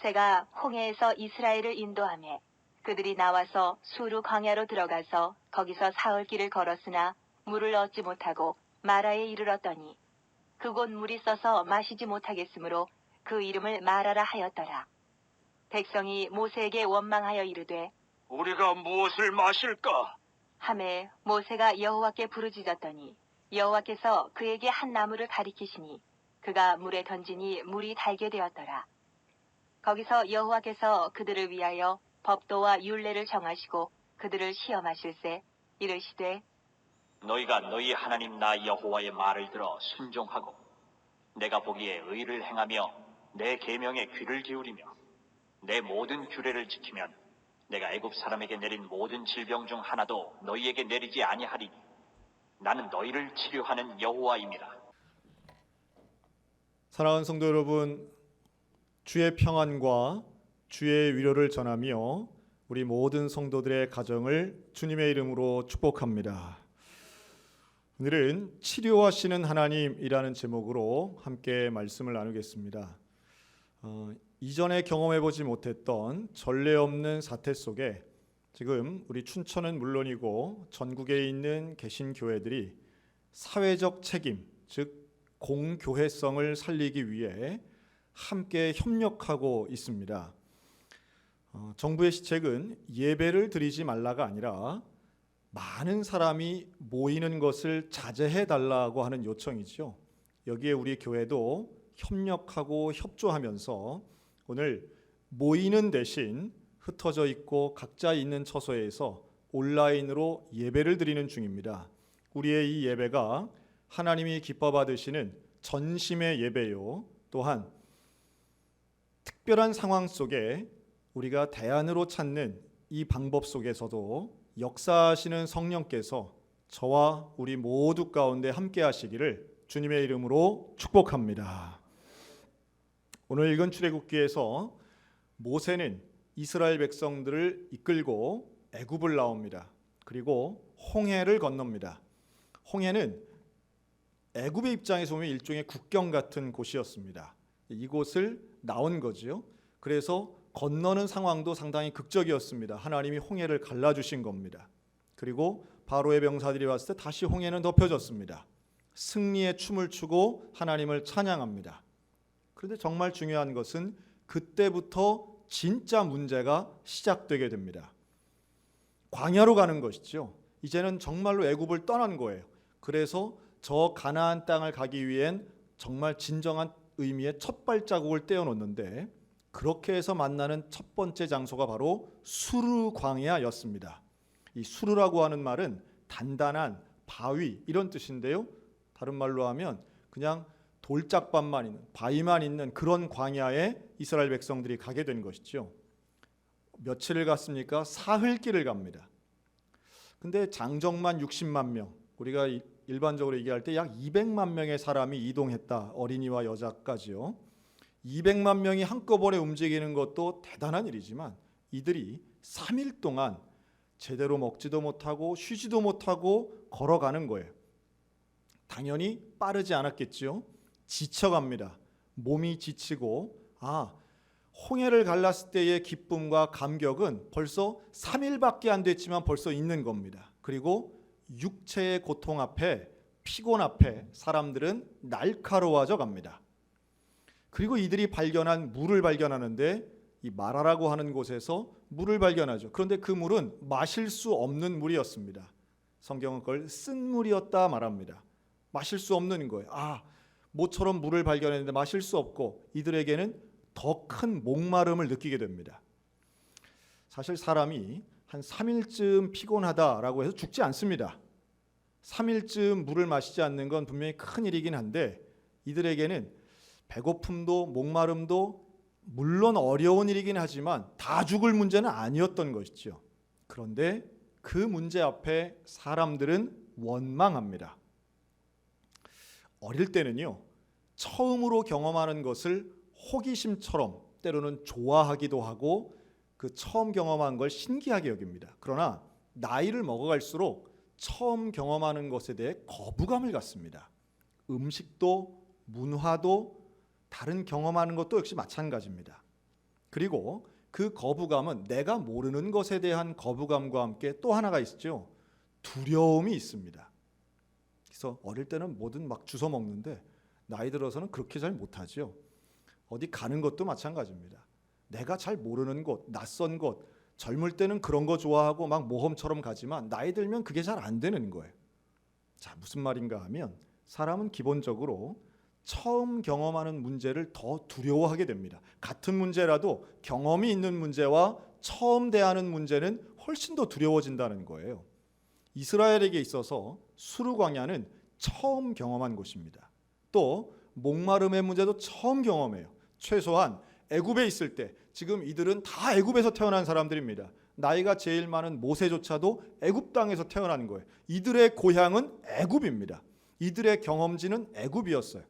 모세가 홍해에서 이스라엘을 인도하며 그들이 나와서 수루 광야로 들어가서 거기서 사흘 길을 걸었으나 물을 얻지 못하고 마라에 이르렀더니 그곳 물이 써서 마시지 못하겠으므로 그 이름을 마라라 하였더라. 백성이 모세에게 원망하여 이르되 우리가 무엇을 마실까? 함에 모세가 여호와께 부르짖었더니 여호와께서 그에게 한 나무를 가리키시니 그가 물에 던지니 물이 달게 되었더라. 거기서 여호와께서 그들을 위하여 법도와 율례를 정하시고 그들을 시험하실세 이르시되 너희가 너희 하나님 나 여호와의 말을 들어 순종하고 내가 보기에 의를 행하며 내 계명에 귀를 기울이며 내 모든 규례를 지키면 내가 애굽 사람에게 내린 모든 질병 중 하나도 너희에게 내리지 아니하리니 나는 너희를 치료하는 여호와입니다. 사랑하는 성도 여러분, 주의 평안과 주의 위로를 전하며 우리 모든 성도들의 가정을 주님의 이름으로 축복합니다. 오늘은 치료하시는 하나님이라는 제목으로 함께 말씀을 나누겠습니다. 어, 이전에 경험해보지 못했던 전례 없는 사태 속에 지금 우리 춘천은 물론이고 전국에 있는 개신 교회들이 사회적 책임, 즉 공교회성을 살리기 위해 함께 협력하고 있습니다. 어, 정부의 시책은 예배를 드리지 말라가 아니라 많은 사람이 모이는 것을 자제해 달라고 하는 요청이죠. 여기에 우리 교회도 협력하고 협조하면서 오늘 모이는 대신 흩어져 있고 각자 있는 처소에서 온라인으로 예배를 드리는 중입니다. 우리의 이 예배가 하나님이 기뻐 받으시는 전심의 예배요. 또한 특별한 상황 속에 우리가 대안으로 찾는 이 방법 속에서도 역사하시는 성령께서 저와 우리 모두 가운데 함께 하시기를 주님의 이름으로 축복합니다. 오늘 읽은 출애굽기에서 모세는 이스라엘 백성들을 이끌고 애굽을 나옵니다. 그리고 홍해를 건넙니다. 홍해는 애굽의 입장에서 보면 일종의 국경 같은 곳이었습니다. 이곳을 나온 거지요. 그래서 건너는 상황도 상당히 극적이었습니다. 하나님이 홍해를 갈라 주신 겁니다. 그리고 바로의 병사들이 왔을 때 다시 홍해는 덮여졌습니다. 승리의 춤을 추고 하나님을 찬양합니다. 그런데 정말 중요한 것은 그때부터 진짜 문제가 시작되게 됩니다. 광야로 가는 것이죠. 이제는 정말로 애굽을 떠난 거예요. 그래서 저 가나안 땅을 가기 위hen 정말 진정한 의미의 첫 발자국을 떼어놓는데 그렇게 해서 만나는 첫 번째 장소가 바로 수르 광야였습니다. 이 수르라고 하는 말은 단단한 바위 이런 뜻인데요. 다른 말로 하면 그냥 돌짝밭만 있는 바위만 있는 그런 광야에 이스라엘 백성들이 가게 된 것이죠. 며칠을 갔습니까? 사흘길을 갑니다. 근데 장정만 60만 명, 우리가 일반적으로 얘기할 때 약 200만 명의 사람이 이동했다. 어린이와 여자까지요. 200만 명이 한꺼번에 움직이는 것도 대단한 일이지만 이들이 3일 동안 제대로 먹지도 못하고 쉬지도 못하고 걸어가는 거예요. 당연히 빠르지 않았겠지요. 지쳐갑니다. 몸이 지치고 아 홍해를 갈랐을 때의 기쁨과 감격은 벌써 3일밖에 안 됐지만 벌써 있는 겁니다. 그리고 육체의 고통 앞에 피곤 앞에 사람들은 날카로워져 갑니다. 그리고 이들이 발견한 물을 발견하는데 이 마라라고 하는 곳에서 물을 발견하죠. 그런데 그 물은 마실 수 없는 물이었습니다. 성경은 그걸 쓴 물이었다 말합니다. 마실 수 없는 거예요. 아, 모처럼 물을 발견했는데 마실 수 없고 이들에게는 더 큰 목마름을 느끼게 됩니다. 사실 사람이 한 3일쯤 피곤하다라고 해서 죽지 않습니다. 3일쯤 물을 마시지 않는 건 분명히 큰 일이긴 한데 이들에게는 배고픔도 목마름도 물론 어려운 일이긴 하지만 다 죽을 문제는 아니었던 것이죠. 그런데 그 문제 앞에 사람들은 원망합니다. 어릴 때는요, 처음으로 경험하는 것을 호기심처럼 때로는 좋아하기도 하고 그 처음 경험한 걸 신기하게 여깁니다. 그러나 나이를 먹어갈수록 처음 경험하는 것에 대해 거부감을 갖습니다. 음식도 문화도 다른 경험하는 것도 역시 마찬가지입니다. 그리고 그 거부감은 내가 모르는 것에 대한 거부감과 함께 또 하나가 있죠. 두려움이 있습니다. 그래서 어릴 때는 뭐든 막 주워 먹는데 나이 들어서는 그렇게 잘 못하죠. 어디 가는 것도 마찬가지입니다. 내가 잘 모르는 곳, 낯선 곳, 젊을 때는 그런 거 좋아하고 막 모험처럼 가지만 나이 들면 그게 잘 안 되는 거예요. 자, 무슨 말인가 하면 사람은 기본적으로 처음 경험하는 문제를 더 두려워하게 됩니다. 같은 문제라도 경험이 있는 문제와 처음 대하는 문제는 훨씬 더 두려워진다는 거예요. 이스라엘에게 있어서 수르 광야는 처음 경험한 곳입니다. 또 목마름의 문제도 처음 경험해요. 최소한 애굽에 있을 때 지금 이들은 다 애굽에서 태어난 사람들입니다. 나이가 제일 많은 모세조차도 애굽 땅에서 태어난 거예요. 이들의 고향은 애굽입니다. 이들의 경험지는 애굽이었어요.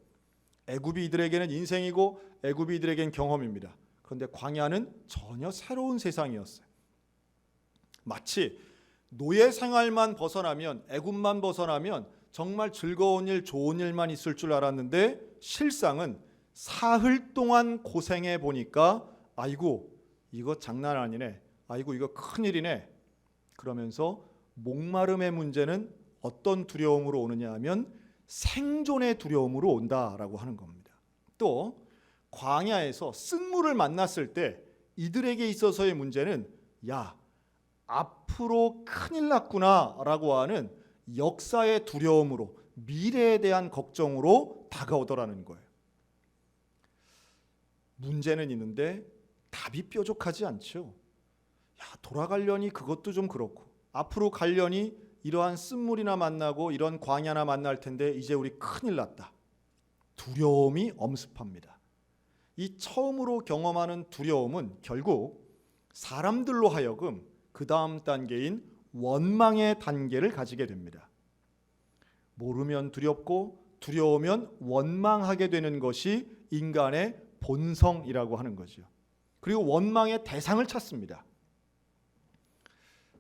애굽이 이들에게는 인생이고 애굽이 이들에겐 경험입니다. 그런데 광야는 전혀 새로운 세상이었어요. 마치 노예 생활만 벗어나면 애굽만 벗어나면 정말 즐거운 일, 좋은 일만 있을 줄 알았는데 실상은 사흘 동안 고생해 보니까 아이고 이거 장난 아니네. 아이고 이거 큰일이네. 그러면서 목마름의 문제는 어떤 두려움으로 오느냐 하면 생존의 두려움으로 온다라고 하는 겁니다. 또 광야에서 쓴물을 만났을 때 이들에게 있어서의 문제는 야 앞으로 큰일 났구나라고 하는 역사의 두려움으로 미래에 대한 걱정으로 다가오더라는 거예요. 문제는 있는데 답이 뾰족하지 않죠. 야 돌아가려니 그것도 좀 그렇고 앞으로 가려니 이러한 쓴물이나 만나고 이런 광야나 만날 텐데 이제 우리 큰일 났다. 두려움이 엄습합니다. 이 처음으로 경험하는 두려움은 결국 사람들로 하여금 그 다음 단계인 원망의 단계를 가지게 됩니다. 모르면 두렵고 두려우면 원망하게 되는 것이 인간의 본성이라고 하는 거죠. 그리고 원망의 대상을 찾습니다.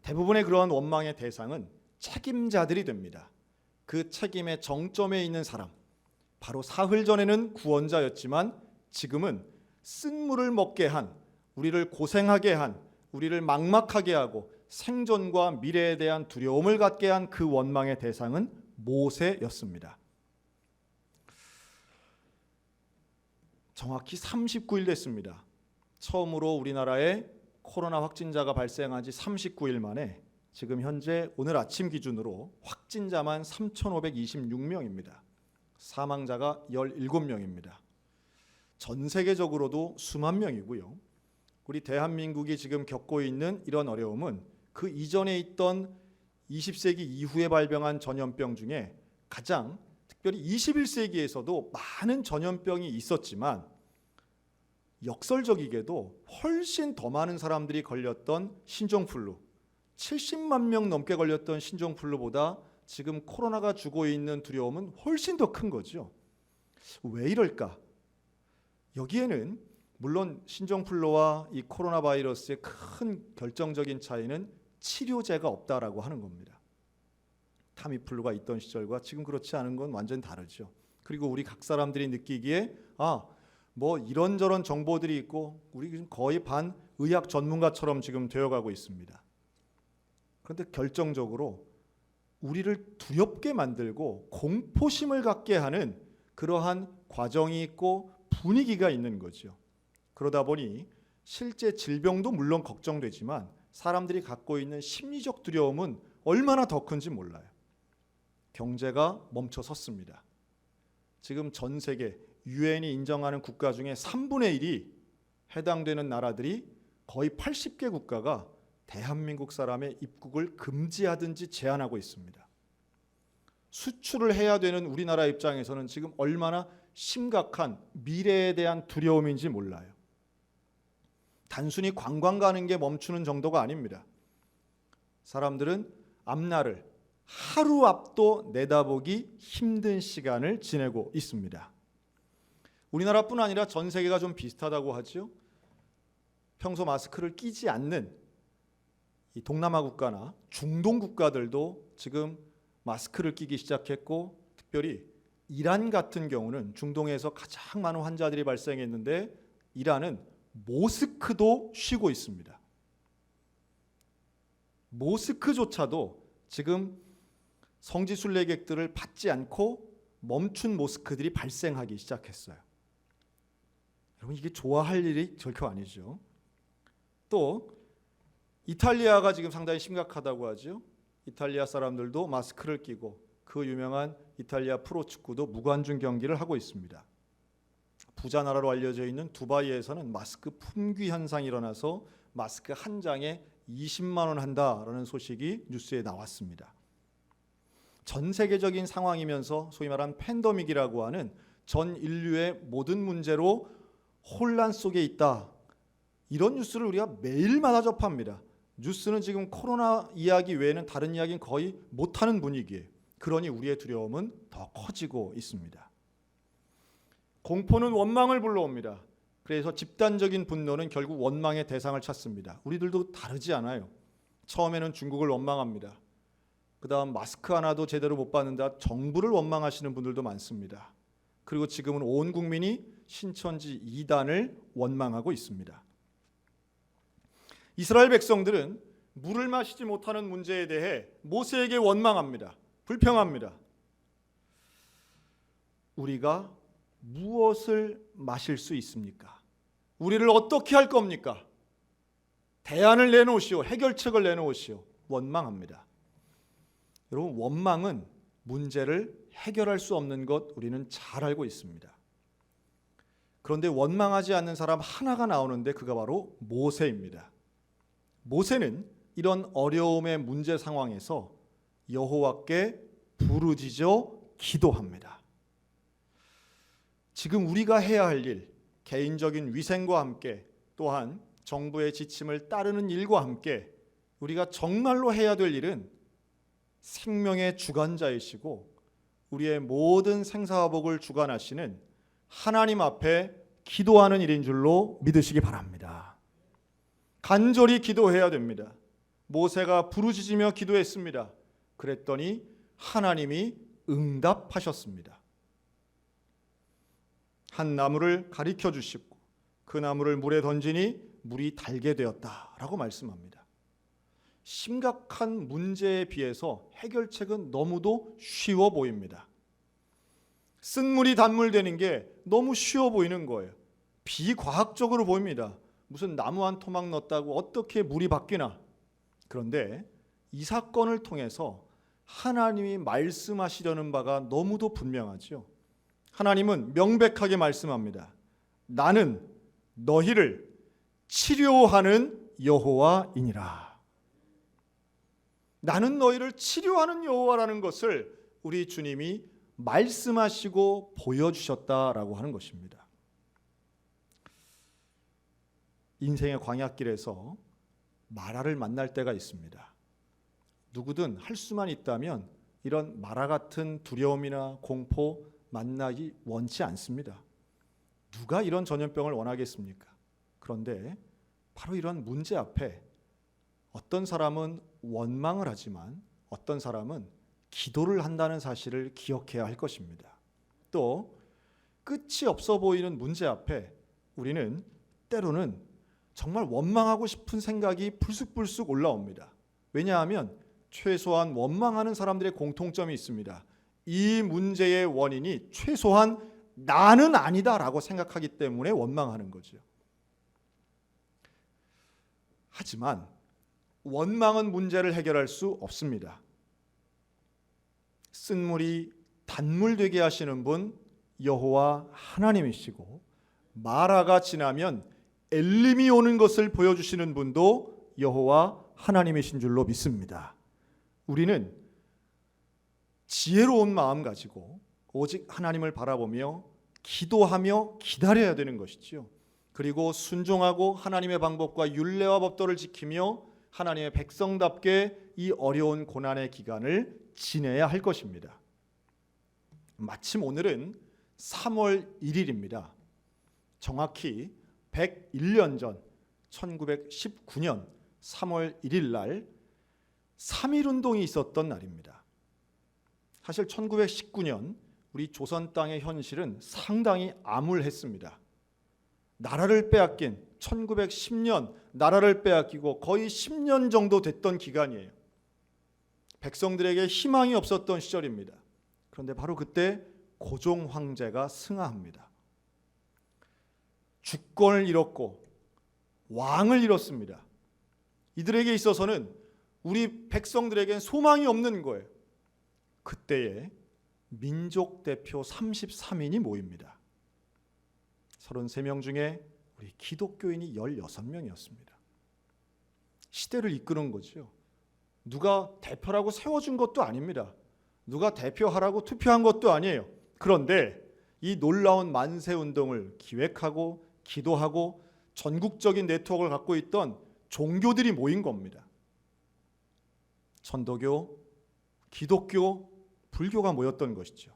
대부분의 그러한 원망의 대상은 책임자들이 됩니다. 그 책임의 정점에 있는 사람, 바로 사흘 전에는 구원자였지만 지금은 쓴물을 먹게 한, 우리를 고생하게 한, 우리를 막막하게 하고 생존과 미래에 대한 두려움을 갖게 한 그 원망의 대상은 모세였습니다. 정확히 39일 됐습니다. 처음으로 우리나라에 코로나 확진자가 발생한 지 39일 만에 지금 현재 오늘 아침 기준으로 확진자만 3,526명입니다. 사망자가 17명입니다. 전 세계적으로도 수만 명이고요. 우리 대한민국이 지금 겪고 있는 이런 어려움은 그 이전에 있던 20세기 이후에 발병한 전염병 중에 가장 특별히 21세기에서도 많은 전염병이 있었지만 역설적이게도 훨씬 더 많은 사람들이 걸렸던 신종플루 70만 명 넘게 걸렸던 신종플루보다 지금 코로나가 주고 있는 두려움은 훨씬 더 큰 거죠. 왜 이럴까? 여기에는 물론 신종플루와 이 코로나 바이러스의 큰 결정적인 차이는 치료제가 없다라고 하는 겁니다. 타미플루가 있던 시절과 지금 그렇지 않은 건 완전 다르죠. 그리고 우리 각 사람들이 느끼기에 아, 뭐 이런저런 정보들이 있고 우리 지금 거의 반 의학 전문가처럼 지금 되어가고 있습니다. 그런데 결정적으로 우리를 두렵게 만들고 공포심을 갖게 하는 그러한 과정이 있고 분위기가 있는 거죠. 그러다 보니 실제 질병도 물론 걱정되지만 사람들이 갖고 있는 심리적 두려움은 얼마나 더 큰지 몰라요. 경제가 멈춰 섰습니다. 지금 전 세계 유엔이 인정하는 국가 중에 3분의 1이 해당되는 나라들이 거의 80개 국가가 대한민국 사람의 입국을 금지하든지 제한하고 있습니다. 수출을 해야 되는 우리나라 입장에서는 지금 얼마나 심각한 미래에 대한 두려움인지 몰라요. 단순히 관광 가는 게 멈추는 정도가 아닙니다. 사람들은 앞날을 하루 앞도 내다보기 힘든 시간을 지내고 있습니다. 우리나라뿐 아니라 전 세계가 좀 비슷하다고 하죠. 평소 마스크를 끼지 않는 이 동남아 국가나 중동 국가들도 지금 마스크를 끼기 시작했고 특별히 이란 같은 경우는 중동에서 가장 많은 환자들이 발생했는데 이란은 모스크도 쉬고 있습니다. 모스크조차도 지금 성지 순례객들을 받지 않고 멈춘 모스크들이 발생하기 시작했어요. 여러분 이게 좋아할 일이 결코 아니죠. 또 이탈리아가 지금 상당히 심각하다고 하죠. 이탈리아 사람들도 마스크를 끼고 그 유명한 이탈리아 프로축구도 무관중 경기를 하고 있습니다. 부자 나라로 알려져 있는 두바이에서는 마스크 품귀 현상이 일어나서 마스크 한 장에 20만 원 한다라는 소식이 뉴스에 나왔습니다. 전 세계적인 상황이면서 소위 말하는 팬데믹이라고 하는 전 인류의 모든 문제로 혼란 속에 있다. 이런 뉴스를 우리가 매일마다 접합니다. 뉴스는 지금 코로나 이야기 외에는 다른 이야기는 거의 못하는 분위기예요. 그러니 우리의 두려움은 더 커지고 있습니다. 공포는 원망을 불러옵니다. 그래서 집단적인 분노는 결국 원망의 대상을 찾습니다. 우리들도 다르지 않아요. 처음에는 중국을 원망합니다. 그 다음 마스크 하나도 제대로 못 받는다 정부를 원망하시는 분들도 많습니다. 그리고 지금은 온 국민이 신천지 이단을 원망하고 있습니다. 이스라엘 백성들은 물을 마시지 못하는 문제에 대해 모세에게 원망합니다. 불평합니다. 우리가 무엇을 마실 수 있습니까? 우리를 어떻게 할 겁니까? 대안을 내놓으시오. 해결책을 내놓으시오. 원망합니다. 여러분 원망은 문제를 해결할 수 없는 것 우리는 잘 알고 있습니다. 그런데 원망하지 않는 사람 하나가 나오는데 그가 바로 모세입니다. 모세는 이런 어려움의 문제 상황에서 여호와께 부르짖어 기도합니다. 지금 우리가 해야 할 일, 개인적인 위생과 함께 또한 정부의 지침을 따르는 일과 함께 우리가 정말로 해야 될 일은 생명의 주관자이시고 우리의 모든 생사화복을 주관하시는 하나님 앞에 기도하는 일인 줄로 믿으시기 바랍니다. 간절히 기도해야 됩니다. 모세가 부르짖으며 기도했습니다. 그랬더니 하나님이 응답하셨습니다. 한 나무를 가리켜 주시고 그 나무를 물에 던지니 물이 달게 되었다라고 말씀합니다. 심각한 문제에 비해서 해결책은 너무도 쉬워 보입니다. 쓴물이 단물되는 게 너무 쉬워 보이는 거예요. 비과학적으로 보입니다. 무슨 나무 한 토막 넣었다고 어떻게 물이 바뀌나? 그런데 이 사건을 통해서 하나님이 말씀하시려는 바가 너무도 분명하죠. 하나님은 명백하게 말씀합니다. 나는 너희를 치료하는 여호와이니라. 나는 너희를 치료하는 여호와라는 것을 우리 주님이 말씀하시고 보여주셨다라고 하는 것입니다. 인생의 광야길에서 마라를 만날 때가 있습니다. 누구든 할 수만 있다면 이런 마라 같은 두려움이나 공포 만나기 원치 않습니다. 누가 이런 전염병을 원하겠습니까? 그런데 바로 이런 문제 앞에 어떤 사람은 원망을 하지만 어떤 사람은 기도를 한다는 사실을 기억해야 할 것입니다. 또 끝이 없어 보이는 문제 앞에 우리는 때로는 정말 원망하고 싶은 생각이 불쑥불쑥 올라옵니다. 왜냐하면 최소한 원망하는 사람들의 공통점이 있습니다. 이 문제의 원인이 최소한 나는 아니다라고 생각하기 때문에 원망하는 거죠. 하지만 원망은 문제를 해결할 수 없습니다. 쓴물이 단물 되게 하시는 분 여호와 하나님이시고 마라가 지나면 엘림이 오는 것을 보여주시는 분도 여호와 하나님이신 줄로 믿습니다. 우리는 지혜로운 마음 가지고 오직 하나님을 바라보며 기도하며 기다려야 되는 것이지요. 그리고 순종하고 하나님의 방법과 율례와 법도를 지키며 하나님의 백성답게 이 어려운 고난의 기간을 지내야 할 것입니다. 마침 오늘은 3월 1일입니다. 정확히 101년 전 1919년 3월 1일 날3.1 운동이 있었던 날입니다. 사실 1919년 우리 조선 땅의 현실은 상당히 암울했습니다. 나라를 빼앗긴 1910년 나라를 빼앗기고 거의 10년 정도 됐던 기간이에요. 백성들에게 희망이 없었던 시절입니다. 그런데 바로 그때 고종 황제가 승하합니다. 주권을 잃었고 왕을 잃었습니다. 이들에게 있어서는 우리 백성들에겐 소망이 없는 거예요. 그때에 민족 대표 33인이 모입니다. 33명 중에 우리 기독교인이 16명이었습니다. 시대를 이끄는 거죠. 누가 대표라고 세워준 것도 아닙니다. 누가 대표하라고 투표한 것도 아니에요. 그런데 이 놀라운 만세 운동을 기획하고 기도하고 전국적인 네트워크를 갖고 있던 종교들이 모인 겁니다. 천도교, 기독교, 불교가 모였던 것이죠.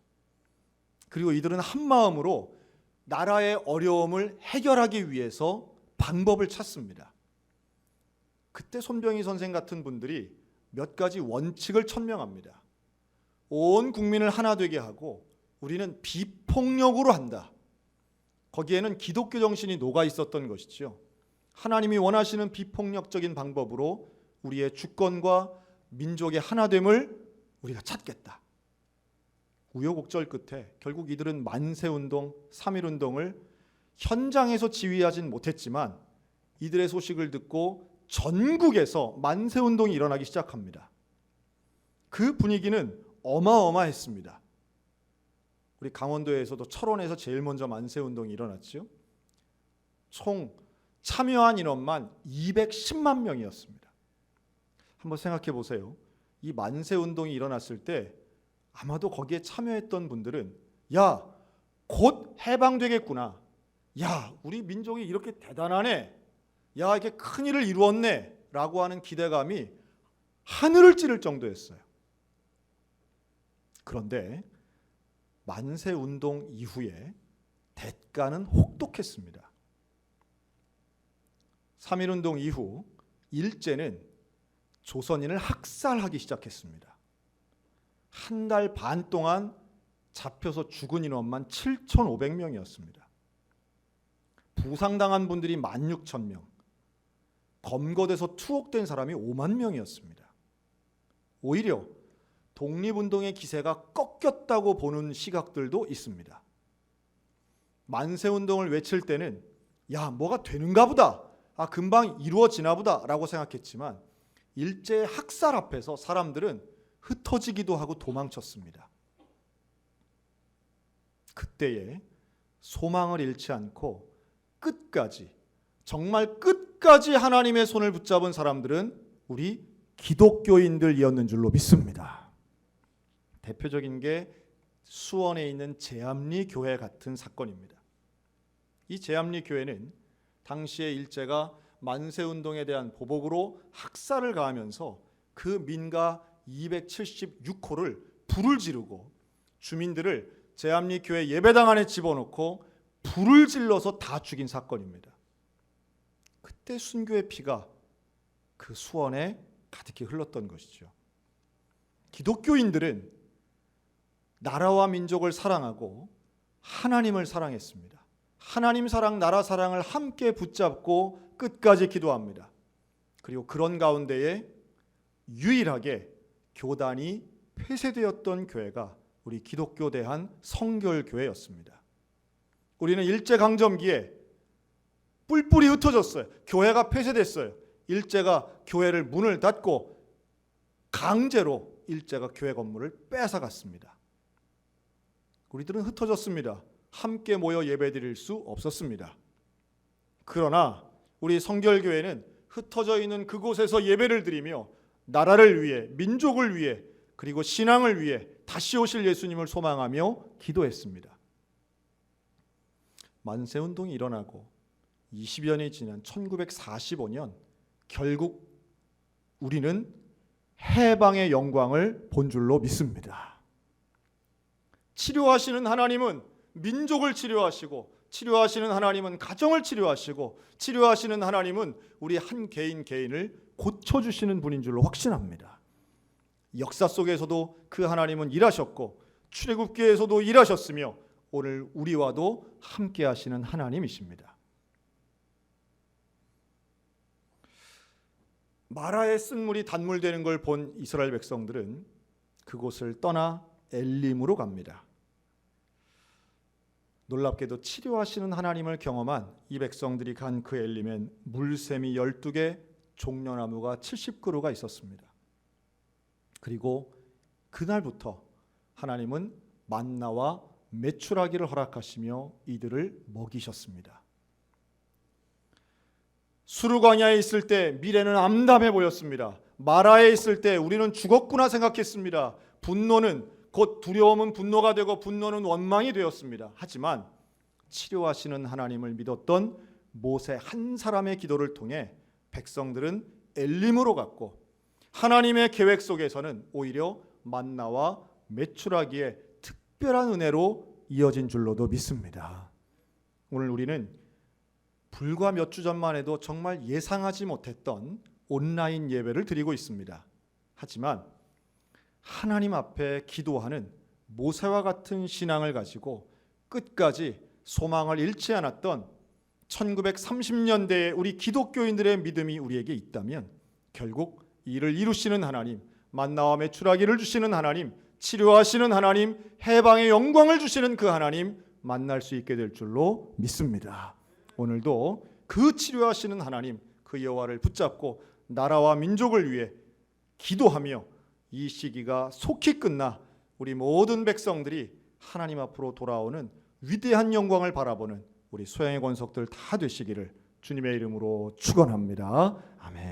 그리고 이들은 한 마음으로 나라의 어려움을 해결하기 위해서 방법을 찾습니다. 그때 손병희 선생 같은 분들이 몇 가지 원칙을 천명합니다. 온 국민을 하나 되게 하고 우리는 비폭력으로 한다. 거기에는 기독교 정신이 녹아 있었던 것이죠. 하나님이 원하시는 비폭력적인 방법으로 우리의 주권과 민족의 하나됨을 우리가 찾겠다. 우여곡절 끝에 결국 이들은 만세 운동, 3.1 운동을 현장에서 지휘하진 못했지만 이들의 소식을 듣고 전국에서 만세 운동이 일어나기 시작합니다. 그 분위기는 어마어마했습니다. 우리 강원도에서도 철원에서 제일 먼저 만세 운동이 일어났죠. 총 참여한 인원만 210만 명이었습니다. 한번 생각해 보세요. 이 만세 운동이 일어났을 때 아마도 거기에 참여했던 분들은 야, 곧 해방되겠구나. 야, 우리 민족이 이렇게 대단하네. 야, 이렇게 큰 일을 이루었네. 라고 하는 기대감이 하늘을 찌를 정도였어요. 그런데 만세 운동 이후에 대가는 혹독했습니다. 3.1 운동 이후 일제는 조선인을 학살하기 시작했습니다. 한 달 반 동안 잡혀서 죽은 인원만 7,500명이었습니다. 부상당한 분들이 16,000명, 검거돼서 투옥된 사람이 5만 명이었습니다. 오히려 독립운동의 기세가 꺾였다고 보는 시각들도 있습니다. 만세운동을 외칠 때는 야 뭐가 되는가 보다 아 금방 이루어지나 보다 라고 생각했지만 일제 학살 앞에서 사람들은 흩어지기도 하고 도망쳤습니다. 그때에 소망을 잃지 않고 끝까지 정말 끝까지 하나님의 손을 붙잡은 사람들은 우리 기독교인들이었는 줄로 믿습니다. 대표적인 게 수원에 있는 제암리 교회 같은 사건입니다. 이 제암리 교회는 당시에 일제가 만세 운동에 대한 보복으로 학살을 가하면서 그 민가 276호를 불을 지르고 주민들을 제암리 교회 예배당 안에 집어넣고 불을 질러서 다 죽인 사건입니다. 그때 순교의 피가 그 수원에 가득히 흘렀던 것이죠. 기독교인들은 나라와 민족을 사랑하고 하나님을 사랑했습니다. 하나님 사랑, 나라 사랑을 함께 붙잡고 끝까지 기도합니다. 그리고 그런 가운데에 유일하게 교단이 폐쇄되었던 교회가 우리 기독교 대한 성결교회였습니다. 우리는 일제 강점기에 뿔뿔이 흩어졌어요. 교회가 폐쇄됐어요. 일제가 교회를 문을 닫고 강제로 일제가 교회 건물을 뺏어갔습니다. 우리들은 흩어졌습니다. 함께 모여 예배드릴 수 없었습니다. 그러나 우리 성결교회는 흩어져 있는 그곳에서 예배를 드리며 나라를 위해 민족을 위해 그리고 신앙을 위해 다시 오실 예수님을 소망하며 기도했습니다. 만세 운동이 일어나고 20여 년이 지난 1945년 결국 우리는 해방의 영광을 본 줄로 믿습니다. 치료하시는 하나님은 민족을 치료하시고 치료하시는 하나님은 가정을 치료하시고 치료하시는 하나님은 우리 한 개인 개인을 고쳐 주시는 분인 줄로 확신합니다. 역사 속에서도 그 하나님은 일하셨고 출애굽기에서도 일하셨으며 오늘 우리와도 함께 하시는 하나님이십니다. 마라의 쓴물이 단물되는 걸 본 이스라엘 백성들은 그곳을 떠나 엘림으로 갑니다. 놀랍게도 치료하시는 하나님을 경험한 이 백성들이 간 그 엘림엔 물샘이 12개, 종려나무가 70그루가 있었습니다. 그리고 그날부터 하나님은 만나와 메추라기를 허락하시며 이들을 먹이셨습니다. 수르광야에 있을 때 미래는 암담해 보였습니다. 마라에 있을 때 우리는 죽었구나 생각했습니다. 분노는 곧 두려움은 분노가 되고 분노는 원망이 되었습니다. 하지만 치료하시는 하나님을 믿었던 모세 한 사람의 기도를 통해 백성들은 엘림으로 갔고 하나님의 계획 속에서는 오히려 만나와 메추라기의 특별한 은혜로 이어진 줄로도 믿습니다. 오늘 우리는 불과 몇 주 전만 해도 정말 예상하지 못했던 온라인 예배를 드리고 있습니다. 하지만 하나님 앞에 기도하는 모세와 같은 신앙을 가지고 끝까지 소망을 잃지 않았던 1930년대의 우리 기독교인들의 믿음이 우리에게 있다면 결국 이를 이루시는 하나님, 만나와 메추라기를 주시는 하나님, 치료하시는 하나님, 해방의 영광을 주시는 그 하나님 만날 수 있게 될 줄로 믿습니다. 오늘도 그 치료하시는 하나님, 그 여호와를 붙잡고 나라와 민족을 위해 기도하며 이 시기가 속히 끝나 우리 모든 백성들이 하나님 앞으로 돌아오는 위대한 영광을 바라보는 우리 소양의 권속들 다 되시기를 주님의 이름으로 축원합니다. 아멘.